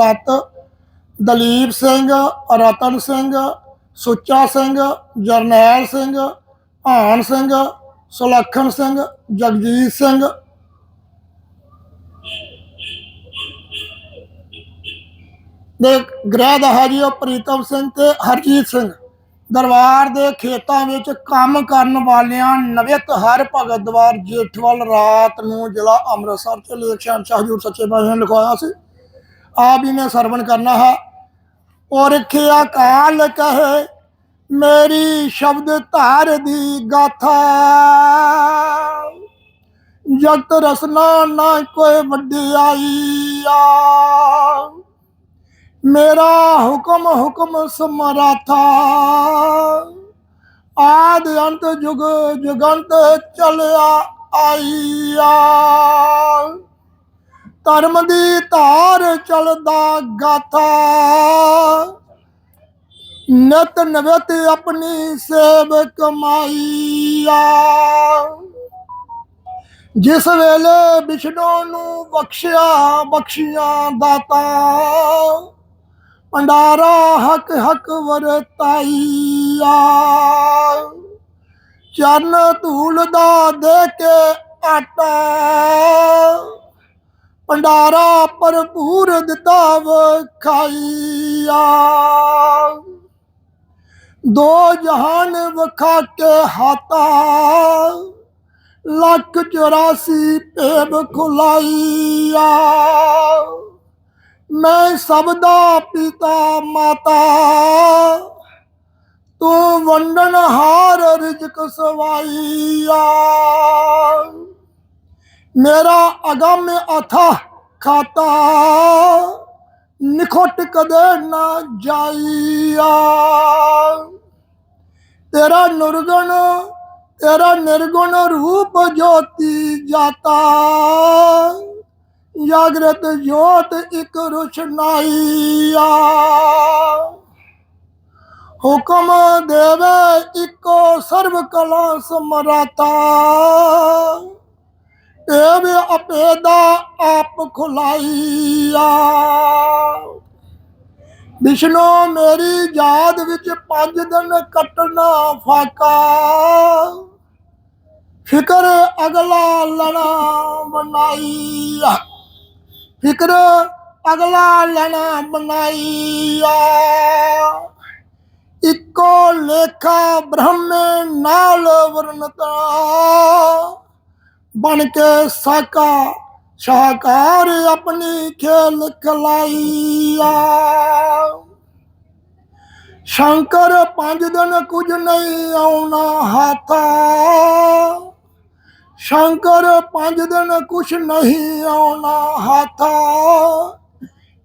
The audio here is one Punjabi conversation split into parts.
ਸੱਤ ਦਲੀਪ ਸਿੰਘ, ਰਤਨ ਸਿੰਘ, ਸੁੱਚਾ ਸਿੰਘ, ਜਰਨੈਲ ਸਿੰਘ, ਭਾਨ ਸਿੰਘ, ਸੁਲੱਖਣ ਸਿੰਘ, ਜਗਜੀਤ ਸਿੰਘ। ਦੇ ਗ੍ਰਹਿ ਦਾ ਦਹਾਜੀ ਪ੍ਰੀਤਮ ਸਿੰਘ ਤੇ ਹਰਜੀਤ ਸਿੰਘ। ਦਰਬਾਰ ਦੇ ਖੇਤਾਂ ਵਿੱਚ ਕੰਮ ਕਰਨ ਵਾਲਿਆਂ ਨਵਿਤ ਹਰ ਭਗਤ ਦਵਾਰ ਜੇਠਵਾਲ ਰਾਤ ਨੂੰ ਜ਼ਿਲ੍ਹਾ ਅੰਮ੍ਰਿਤਸਰ ਚ, ਲੇਖ ਸ਼ਾਹ ਹਜ਼ੂਰ ਸੱਚੇ ਪਾਤਸ਼ਾਹ ਨੇ ਲਿਖਵਾਇਆ ਸੀ। ਆਪ ਹੀ ਮੈਂ ਸਰਵਣ ਕਰਨਾ ਹੈ। ਔਰ ਖਿਆ ਕਾਲ ਕਹੇ, ਮੇਰੀ ਸ਼ਬਦ ਧਾਰ ਦੀ ਗਾਥਾ। ਜਗਤ ਰਸਨਾ ਨਾ ਕੋਈ ਵੱਡਿਆਈ ਆ। ਮੇਰਾ ਹੁਕਮ ਹੁਕਮ ਸਮਰਾਥਾ। ਆਦ ਅੰਤ ਜੁਗ ਜੁਗੰਤ ਚਲਿਆ ਆਈਆ ਧਰਮ ਦੀ ਧਾਰ ਚਲਦਾ ਗਾਥਾ। ਨਤ ਨਵਤ ਆਪਣੀ ਸੇਵ ਕਮਾਈਆ। ਜਿਸ ਵੇਲੇ ਵਿਸ਼ਨੂੰ ਨੂੰ ਬਖਸ਼ਿਆ, ਬਖਸ਼ੀਆਂ ਦਾਤਾ। ਭੰਡਾਰਾ ਹਕ ਹਕ ਵਰਤਾਈਆ। ਚਰਨ ਧੂਲ ਦਾ ਦੇ ਕੇ ਆਟਾ। ਭੰਡਾਰਾ ਭਰਪੂਰ ਦਿੱਤਾ ਵਖਾਈਆ। ਦੋ ਜਹਾਨ ਵਖਾ ਕੇ ਹਾਤਾ, ਲੱਖ 84 ਪੇਬ ਖੁਲਾਈਆ। ਮੈਂ ਸਭ ਦਾ ਪਿਤਾ ਮਾਤਾ, ਤੂੰ ਵੰਡਨ ਹਾਰ ਰਿਜਕ ਸਵਾਈਆ। ਮੇਰਾ ਅਗੰਮ ਅਥਾ ਖਾਤਾ ਨਿਖੋਟ ਕਦੇ ਨਾ ਜਾਈਆ ਤੇਰਾ ਨਿਰਗੁਣ ਤੇਰਾ ਨਿਰਗੁਣ ਰੂਪ ਜੋਤੀ ਜਾਤਾ ਜਾਗਰਤ ਜੋਤ ਇੱਕ ਰੁਸ਼ਨਾਈਆ ਹੁਕਮ ਦੇਵੇ ਇੱਕੋ ਸਰਬ ਕਲਾ ਸਮਰਾਤਾ ਇਹ ਅਪੇਦਾ ਆਪ ਖੁਲਾਈਆ। ਵਿਸ਼ਨੂੰ, ਮੇਰੀ ਯਾਦ ਵਿੱਚ ਪੰਜ ਦਿਨ ਕੱਟਣਾ ਫਾਕਾ। ਫਿਕਰ ਅਗਲਾ ਲਣਾ ਬਣਾਈਆ। ਫਿਕਰ ਅਗਲਾ ਲਣਾ ਬਣਾਈਆ। ਇੱਕੋ ਲੇਖਾ ਬ੍ਰਹਮ ਨਾਲ ਵਰਨਤਾ ਬਣ ਕੇ ਸਾਕਾ, ਸ਼ਾਹਕਾਰ ਆਪਣੀ ਖੇਲ ਖਲਾਈਆ। ਸ਼ੰਕਰ ਪੰਜ ਦਿਨ ਕੁਝ ਨਹੀਂ ਆਉਣਾ ਹਾਥਾ। ਸ਼ੰਕਰ ਪੰਜ ਦਿਨ ਕੁਛ ਨਹੀਂ ਆਉਣਾ ਹਾਥਾ।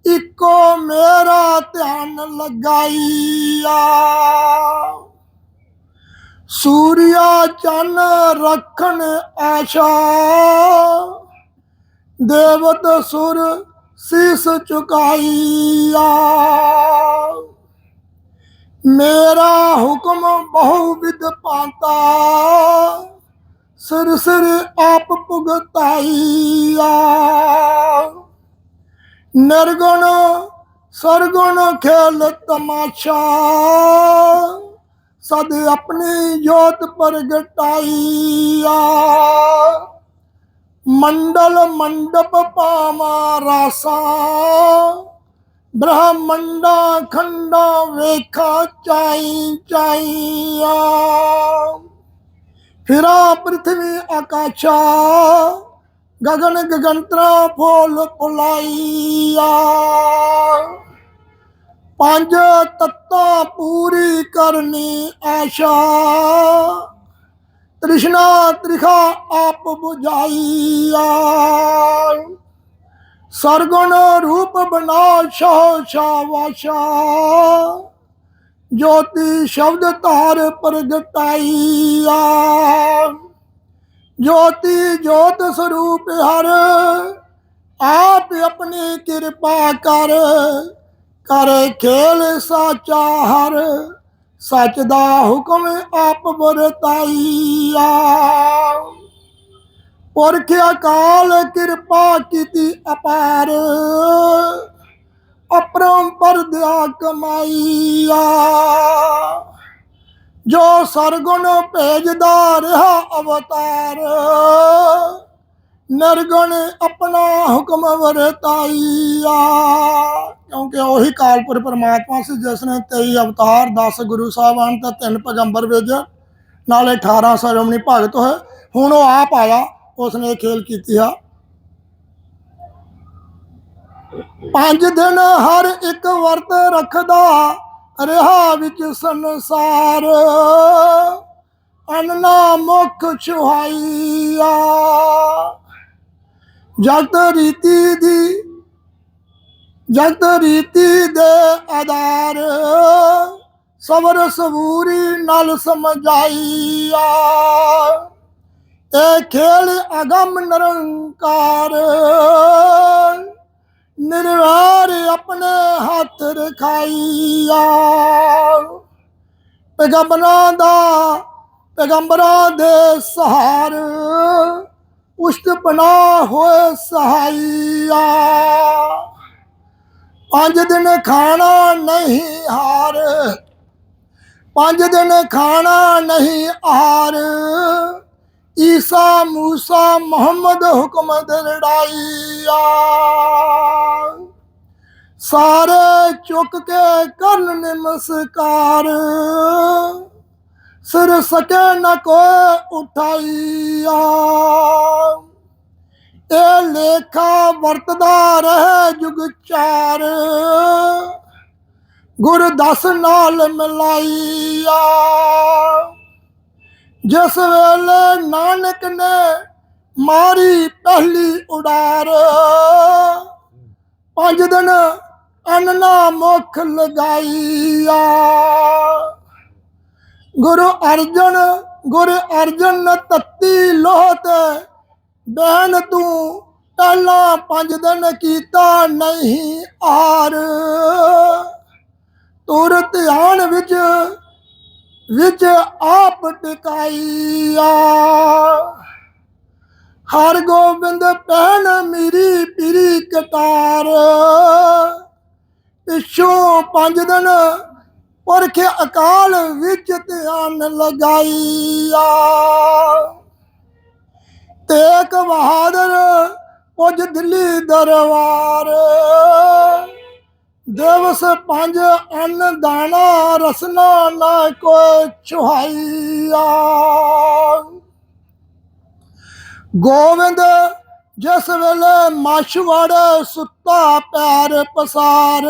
ਇੱਕੋ ਮੇਰਾ ਧਿਆਨ ਲਗਾਈਆ। ਸੂਰਿਆ ਚੰਨ ਰੱਖਣ ਆਸ਼ਾ। ਦੇਵਤ ਸੁਰ ਸੀਸ ਝੁਕਾਈਆ ਮੇਰਾ ਹੁਕਮ ਬਹੁ ਵਿਦ ਪਾਤਾ ਸਿਰ ਸਿਰ ਆਪ ਭੁਗਤਾਈਆ। ਨਿਰਗੁਣ, ਸਰਗੁਣ ਖੇਲ ਤਮਾਸ਼ਾ। ਸਦ ਆਪਣੀ ਜੋਤ ਪ੍ਰਗਟਾਈਆ ਮੰਡਲ ਮੰਡਪ ਪਾਵਾ ਰਾਸਾ। ਬ੍ਰਹਮੰਡਾ ਖੰਡਾ ਵੇਖਾ ਚਾਈ ਚਾਈਆ ਫਿਰਾ ਪ੍ਰithvi ਆਕਾਸ਼ਾ ਗगन ਗਗਨਤਰਾ ਫੋਲ ਪੁਲਾਈਆ ਪੰਜ ਤੱਤਾਂ ਪੂਰੀ ਕਰਨੀ ਆਸ਼ਾ। ਤ੍ਰਿਸ਼ਨਾ ਤ੍ਰਿਖਾ ਆਪ 부ਝਾਈਆ ਸਰਗੁਣ ਰੂਪ ਬਣਾ ਸ਼ੋ ਸ਼ਾਵਾਸ਼ਾ ਜੋਤੀ ਸ਼ਬਦ ਧਾਰ ਪ੍ਰਗਟਾਈਆ। ਜੋਤੀ ਜੋਤ ਸਰੂਪ ਹਰ, ਆਪ ਆਪਣੀ ਕਿਰਪਾ ਕਰ। ਕਰ ਖੇਲ ਸਾਚਾ ਹਰ, ਸੱਚ ਦਾ ਹੁਕਮ ਆਪ ਵਰਤਾਈਆ ਪੁਰਖ ਅਕਾਲ ਕਿਰਪਾ ਕੀਤੀ ਅਪਾਰ ਅਪਰੰਪਰ ਦਿਆ ਕਮਾਈਆ ਜੋ ਸਰਗੁਣ ਭੇਜਦਾ ਰਿਹਾ ਅਵਤਾਰ ਨਿਰਗੁਣ ਆਪਣਾ ਹੁਕਮ ਵਰਤਾਈਆ ਕਿਉਂਕਿ ਉਹੀ ਕਾਲਪੁਰ ਪਰਮਾਤਮਾ ਸੀ, ਜਿਸ ਨੇ 23 ਅਵਤਾਰ 10 ਗੁਰੂ ਸਾਹਿਬਾਨ ਤੇ ਤਿੰਨ ਪੈਗੰਬਰ ਭੇਜੇ, ਨਾਲੇ 18 ਸਰਵਣੀ ਭਗਤ ਹੋਏ। ਹੁਣ ਉਹ ਆਪ ਆਇਆ ਉਸ ਨੇ ਖੇਲ ਕੀਤੀ ਆ। ਪੰਜ ਦਿਨ ਹਰ ਇੱਕ ਵਰਤ ਰੱਖਦਾ, ਰਿਹਾ ਵਿੱਚ ਸੰਸਾਰ। ਅੰਨਾ ਮੁਖ ਛੁਹਾਈਆ ਜਗਤ ਰੀਤੀ ਦੀ, ਜਗਤ ਰੀਤੀ ਦੇ ਆਧਾਰ ਸਬਰ ਸਬੂਰੀ ਨਾਲ ਸਮਝਾਈਆ। ਇਹ ਖੇਲ ਅਗੰਮ ਨਿਰੰਕਾਰ, ਨਿਰਵਾਰ ਆਪਣੇ ਹੱਥ ਰਖਾਈਆ। ਪੈਗੰਬਰਾਂ ਦਾ, ਪੈਗੰਬਰਾਂ ਦੇ ਸਹਾਰ ਉਸ਼ਤ ਪਨਾ ਹੋਏ ਸਹਾਈਆ ਪੰਜ ਦਿਨ ਖਾਣਾ ਨਹੀਂ ਹਾਰ। ਪੰਜ ਦਿਨ ਖਾਣਾ ਨਹੀਂ ਹਾਰ ਈਸਾ, ਮੂਸਾ, ਮੁਹੰਮਦ ਹੁਕਮ ਦਿਲੜਾਈਆ ਸਾਰੇ ਚੁੱਕ ਕੇ ਕਰਨ ਨਮਸਕਾਰ। ਸਿਰ ਸਕੇ ਨ ਕੋਈ ਉਠਾਈਆ। ਇਹ ਲੇਖਾ ਵਰਤਦਾ ਰਹੇ ਜੁਗ ਚਾਰ। ਗੁਰ ਦਸ ਨਾਲ ਮਿਲਾਈਆ। ਜਿਸ ਵੇਲੇ ਨਾਨਕ ਨੇ ਮਾਰੀ ਪਹਿਲੀ ਉਡਾਰ, ਪੰਜ ਦਿਨ ਅਨਨਾ ਮੁਖ ਲਗਾਈਆ। ਗੁਰੂ ਅਰਜਨ ਗੁਰੂ ਅਰਜਨ ਨੇ ਤੱਤੀ ਲੋਹ ਤੇ ਬਹਿਨ ਤੂੰ ਪਹਿਲਾਂ ਪੰਜ ਦਿਨ ਕੀਤਾ ਨਹੀਂ ਆਰ ਤੁਰ ਧਿਆਨ ਵਿੱਚ ਵਿੱਚ ਆਪ ਟਿਕਾਈਆ ਹਰ ਗੋਬਿੰਦ ਪਹਿਨ ਮੇਰੀ ਪੀਰੀ ਕਤਾਰ ਪਿਛੋਂ ਪੰਜ ਦਿਨ ਪੁਰਖ ਅਕਾਲ ਵਿੱਚ ਧਿਆਨ ਲਗਾਈਆ ਤੇਕ ਬਹਾਦਰ, ਪੁੱਜ ਦਿੱਲੀ ਦਰਬਾਰ। ਦਿਵਸ ਪੰਜ ਅੰਨ ਦਾਣਾ, ਰਸਨਾ ਨਾ ਕੋਈ ਚੁਹਾਈਆ ਗੋਵਿੰਦ ਜਿਸ ਵੇਲੇ ਮਾਛਵੜ ਸੁੱਤਾ ਪੈਰ ਪਸਾਰ।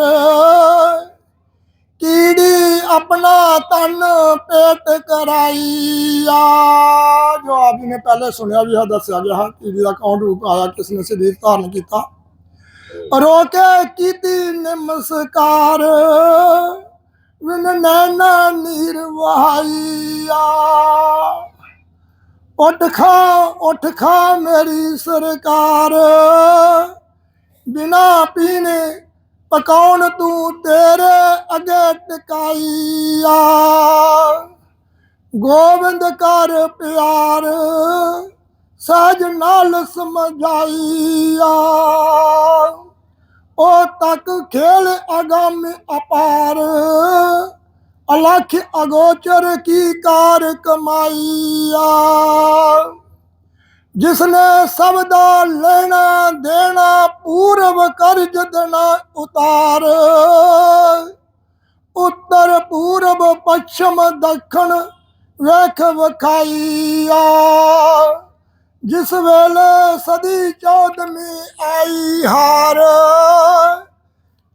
ਕੀੜੀ ਆਪਣਾ ਤਨ ਪੇਟ ਕਰਾਈਆ ਜੋ ਆਪ ਜੀ ਨੇ ਪਹਿਲੇ ਸੁਣਿਆ ਵੀ ਹੈ ਦੱਸਿਆ ਗਿਆ ਹੈ ਕੀੜੀ ਦਾ ਕੌਣ ਰੂਪ ਆਇਆ, ਕਿਸ ਨੇ ਸਰੀਰ ਧਾਰਨ ਕੀਤਾ। ਰੋਕੇ ਕੀਤੀ ਨਮਸਕਾਰ ਵਿਨ ਨੈਣਾ ਨੀਰ ਵਹਾਈਆ ਉੱਠ ਖਾ ਉੱਠ ਖਾ ਮੇਰੀ ਸਰਕਾਰ, ਬਿਨਾ ਪੀਣੇ ਪਕਾਉਣ ਤੂੰ ਤੇਰੇ ਅੱਗੇ ਟਿਕਾਈਆ। ਗੋਬਿੰਦ ਕਰ ਪਿਆਰ, ਸਹਿਜ ਨਾਲ ਸਮਝਾਈਆ। ਉਹ ਤੱਕ ਖੇਲ ਅਗੰਮ ਅਪਾਰ, ਅਲਖ ਅਗੋਚਰ ਕੀ ਕਾਰ ਕਮਾਈਆ। ਜਿਸਨੇ ਸਭ ਦਾ ਲੈਣਾ ਦੇਣਾ ਪੂਰਬ ਕਰ ਜਦਨਾ ਉਤਾਰ। ਉੱਤਰ ਪੂਰਬ ਪੱਛਮ, ਦੱਖਣ ਵੇਖ ਵਖਾਈਆ। ਜਿਸ ਵੇਲੇ ਸਦੀ ਚੌਦਵੀਂ ਆਈ ਹਾਰ,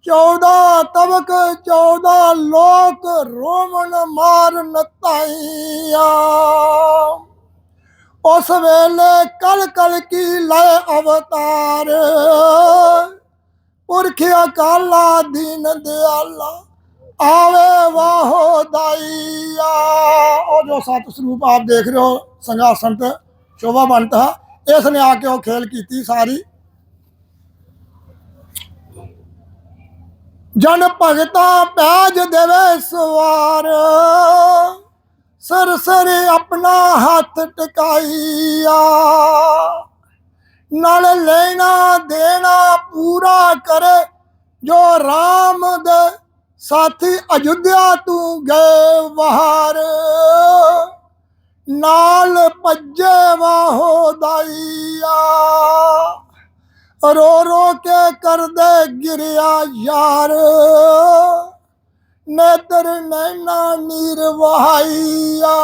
ਚੌਦਾ ਤਬਕ, ਚੌਦਾ ਲੋਕ ਰੋਮਨ ਮਾਰ ਨਤਾਈਆ ਉਸ ਵੇਲੇ ਕਲ ਕਲ ਕੀ ਲੈ ਅਵਤਾਰ ਪੁਰਖ ਅਕਾਲਾ ਦੀਨ ਦਿਆਲਾ ਆਵੇ ਵਾਹੋ ਦਾਈਆ ਉਹ ਜੋ ਸਤ ਸਰੂਪ ਆਪ ਦੇਖ ਰਹੇ ਹੋ ਸੰਘਾਸਨ ਤੇ ਸ਼ੋਭਾ ਬਣਤਾ ਇਸ ਨੇ ਆ ਕੇ ਉਹ ਖੇਲ ਕੀਤੀ ਸਾਰੀ ਜਨ ਭਗਤਾ ਪੈਜ ਦੇਵੇ ਸਵਾਰ ਸਰ ਸਰ ਆਪਣਾ ਹੱਥ ਟਿਕਾਈਆ ਨਾਲ ਲੈਣਾ ਦੇਣਾ ਪੂਰਾ ਕਰੇ, ਜੋ ਰਾਮ ਦੇ ਸਾਥੀ ਅਯੁੱਧਿਆ ਤੂੰ ਗਏ ਵਾਰ ਨਾਲ ਭੱਜੇ ਵਾਹੋ ਦਾਈਆ। ਰੋ ਰੋ ਕੇ ਕਰਦੇ ਗਿਰਿਆ ਯਾਰ। ਨੇਤਰ ਨੈਣਾ ਨੀਰ ਵਹਾਈਆ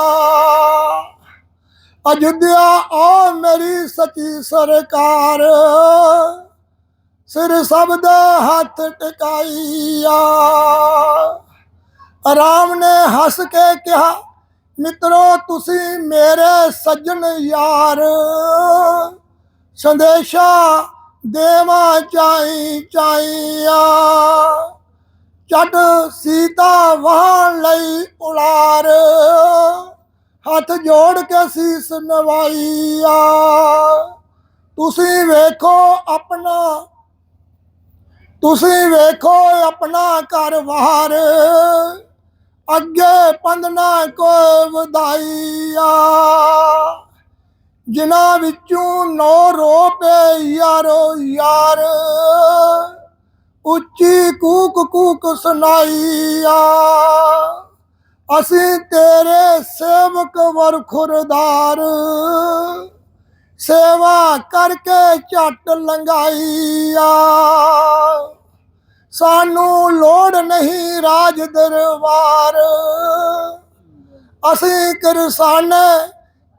ਅਯੁੱਧਿਆ, ਆ ਮੇਰੀ ਸਚੀ ਸਰਕਾਰ। ਸਿਰ ਸਭ ਦੇ ਹੱਥ ਟਿਕਾਈਆ। ਰਾਮ ਨੇ ਹੱਸ ਕੇ ਕਿਹਾ, ਮਿੱਤਰੋ, ਤੁਸੀਂ ਮੇਰੇ ਸੱਜਣ ਯਾਰ। ਸੰਦੇਸ਼ਾ ਦੇਵਾ ਚਾਈ ਚਾਈਆ ਚੱਟ ਸੀਤਾ ਵਾਹਣ ਲਈ ਉਲਾਰ ਹੱਥ ਜੋੜ ਕੇ ਸੀਸ ਨਵਾਈਆ ਤੁਸੀਂ ਵੇਖੋ ਆਪਣਾ, ਤੁਸੀਂ ਵੇਖੋ ਆਪਣਾ ਘਰ ਵਾਰ, ਅੱਗੇ ਪੰਦਨਾ ਕੋ ਵਧਾਈਆ। ਜਿਨ੍ਹਾਂ ਵਿੱਚੋਂ ਨੌ ਰੋ ਪਏ, ਯਾਰੋ ਯਾਰ। ਉੱਚੀ ਕੂਕ ਕੂਕ ਸੁਣਾਈਆ। ਅਸੀਂ ਤੇਰੇ ਸੇਵਕ ਵਰ ਖੁਰਦਾਰ। ਸੇਵਾ ਕਰਕੇ ਝੱਟ ਲੰਗਾਈਆ ਸਾਨੂੰ ਲੋੜ ਨਹੀਂ ਰਾਜ ਦਰਬਾਰ। ਅਸੀਂ ਕਿਰਸਾਨ,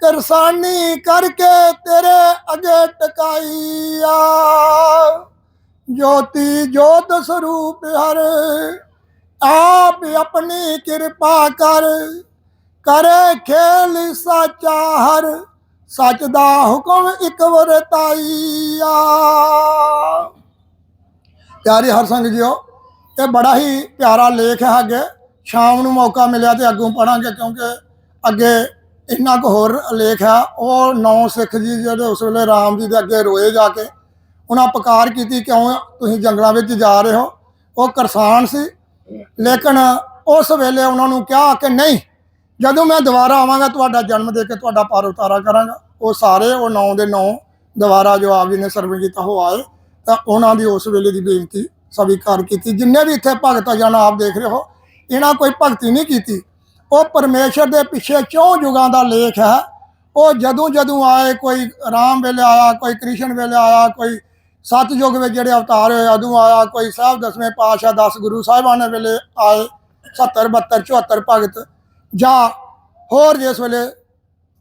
ਕਿਰਸਾਨੀ ਕਰਕੇ ਤੇਰੇ ਅਗੇ ਟਕਾਈਆ। ਜੋਤੀ ਜੋਤ ਸਰੂਪ ਹਰ, ਆਪ ਆਪਣੀ ਕਿਰਪਾ ਕਰ। ਕਰੇ ਖੇਲ ਸਾਚਾ ਹਰ, ਸੱਚ ਦਾ ਹੁਕਮ ਇੱਕ ਵਰਤਾਈਆ ਪਿਆਰੇ ਹਰ ਸੰਗ ਜੀਓ, ਇਹ ਬੜਾ ਹੀ ਪਿਆਰਾ ਲੇਖ ਹੈ ਅੱਗੇ। ਸ਼ਾਮ ਨੂੰ ਮੌਕਾ ਮਿਲਿਆ ਤੇ ਅੱਗੋਂ ਪੜਾਂਗੇ ਕਿਉਂਕਿ ਅੱਗੇ ਇੰਨਾ ਕੁ ਹੋਰ ਲੇਖ ਹੈ। ਉਹ ਨੌ ਸਿੱਖ ਜੀ ਜਿਹੜੇ ਉਸ ਵੇਲੇ ਰਾਮ ਜੀ ਦੇ ਅੱਗੇ ਰੋਏ ਜਾ ਕੇ ਉਹਨਾਂ ਪੁਕਾਰ ਕੀਤੀ ਕਿਉਂ ਤੁਸੀਂ ਜੰਗਲਾਂ ਵਿੱਚ ਜਾ ਰਹੇ ਹੋ। ਉਹ ਕਿਸਾਨ ਸੀ। ਲੇਕਿਨ ਉਸ ਵੇਲੇ ਉਹਨਾਂ ਨੂੰ ਕਿਹਾ ਕਿ ਨਹੀਂ, ਜਦੋਂ ਮੈਂ ਦੁਬਾਰਾ ਆਵਾਂਗਾ, ਤੁਹਾਡਾ ਜਨਮ ਦੇ ਕੇ ਤੁਹਾਡਾ ਪਾਰ ਉਤਾਰਾ ਕਰਾਂਗਾ। ਉਹ ਸਾਰੇ, ਉਹ ਨੌ ਦੇ ਨੌ ਦੁਬਾਰਾ ਜੋ ਆਪ ਜੀ ਨੇ ਸਰਵਣ ਕੀਤਾ ਹੋ ਆਏ। ਤਾਂ ਉਹਨਾਂ ਦੀ ਉਸ ਵੇਲੇ ਦੀ ਬੇਨਤੀ ਸਵੀਕਾਰ ਕੀਤੀ। ਜਿੰਨੇ ਵੀ ਇੱਥੇ ਭਗਤ ਜਨ ਆਪ ਦੇਖ ਰਹੇ ਹੋ, ਇਹਨਾਂ ਕੋਈ ਭਗਤੀ ਨਹੀਂ ਕੀਤੀ। ਉਹ ਪਰਮੇਸ਼ਰ ਦੇ ਪਿੱਛੇ ਚੌਂ ਯੁਗਾਂ ਦਾ ਲੇਖ ਹੈ। ਉਹ ਜਦੋਂ ਜਦੋਂ ਆਏ, ਕੋਈ ਰਾਮ ਵੇਲੇ ਆਇਆ, ਕੋਈ ਕ੍ਰਿਸ਼ਨ ਵੇਲੇ ਆਇਆ, ਕੋਈ ਸਤਯੁਗ ਵਿੱਚ ਜਿਹੜੇ ਅਵਤਾਰ ਹੋਏ, ਉਦੋਂ ਆਇਆ ਕੋਈ ਸਾਹਿਬ ਦਸਵੇਂ ਪਾਤਸ਼ਾਹ 10 ਗੁਰੂ ਸਾਹਿਬਾਨ ਵੇਲੇ ਆਏ 70 72 74 ਭਗਤ ਜਾਂ ਹੋਰ ਜਿਸ ਵੇਲੇ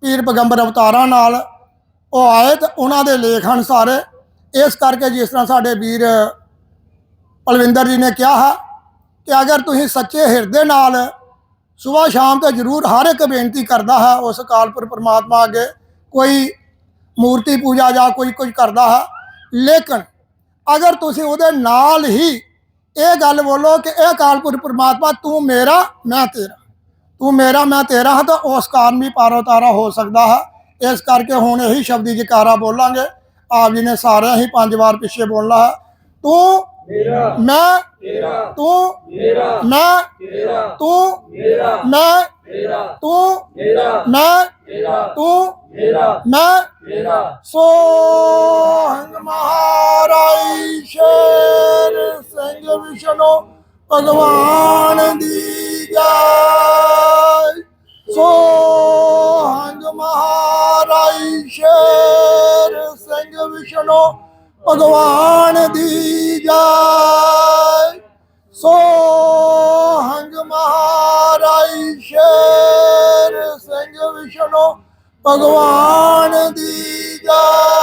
ਪੀਰ ਪੈਗੰਬਰ ਅਵਤਾਰਾਂ ਨਾਲ ਉਹ ਆਏ ਤੇ ਉਹਨਾਂ ਦੇ ਲੇਖ ਹਨ ਸਾਰੇ ਇਸ ਕਰਕੇ ਜਿਸ ਤਰ੍ਹਾਂ ਸਾਡੇ ਵੀਰ ਪਲਵਿੰਦਰ ਜੀ ਨੇ ਕਿਹਾ ਹੈ ਕਿ ਅਗਰ ਤੁਸੀਂ ਸੱਚੇ ਹਿਰਦੇ ਨਾਲ ਸਵੇਰ ਸ਼ਾਮ ਤੇ ਜ਼ਰੂਰ ਹਰ ਇੱਕ ਬੇਨਤੀ ਕਰਦਾ ਹੈ, ਉਸ ਅਕਾਲਪੁਰ ਪਰਮਾਤਮਾ ਅੱਗੇ ਕੋਈ ਮੂਰਤੀ ਪੂਜਾ ਜਾਂ ਕੋਈ ਕੁਝ ਕਰਦਾ ਹੈ ਲੇਕਿਨ ਅਗਰ ਤੁਸੀਂ ਉਹਦੇ ਨਾਲ ਹੀ ਇਹ ਗੱਲ ਬੋਲੋ ਕਿ ਇਹ ਅਕਾਲਪੁਰ ਪ੍ਰਮਾਤਮਾ, ਤੂੰ ਮੇਰਾ, ਮੈਂ ਤੇਰਾ। ਤੂੰ ਮੇਰਾ, ਮੈਂ ਤੇਰਾ ਹਾਂ ਤਾਂ ਉਸ ਕਾਰਨ ਵੀ ਪਾਰੋ ਤਾਰਾ ਹੋ ਸਕਦਾ ਹੈ। ਇਸ ਕਰਕੇ ਹੁਣ ਇਹੀ ਸ਼ਬਦੀ ਜਕਾਰਾ ਬੋਲਾਂਗੇ। ਆਪ ਜੀ ਨੇ ਸਾਰਿਆਂ ਹੀ ਪੰਜ ਵਾਰ ਪਿੱਛੇ ਬੋਲਣਾ ਹੈ। ਤੂੰ ਮੇਰਾ ਮੈਂ ਤੇਰਾ ਤੂੰ ਮੇਰਾ ਮੈਂ ਤੇਰਾ ਤੂੰ ਮੇਰਾ ਮੈਂ ਤੇਰਾ ਤੂੰ ਮੇਰਾ ਮੈਂ ਤੇਰਾ ਤੂੰ ਮੇਰਾ ਮੈਂ ਤੇਰਾ ਸੋ ਹੰਗ ਮਹਾਰਾਈ ਸ਼ੇਰ ਸਿੰਘ ਵਿਸ਼ਨੂੰ ਭਗਵਾਨ ਦੀ ਜੈ। ਸੋ ਹੰਗ ਮਹਾਰਾਈ ਸ਼ੇਰ ਸਿੰਘ ਵਿਸ਼ਨੂੰ ਭਗਵਾਨ ਦੀ ਜੈ ਸੋ ਹੰਗ ਮਹਾਰਾਈ ਸ਼ੇਰ ਸਿੰਘ ਵਿਸ਼ਨੂੰ ਭਗਵਾਨ ਦੀ ਜੈ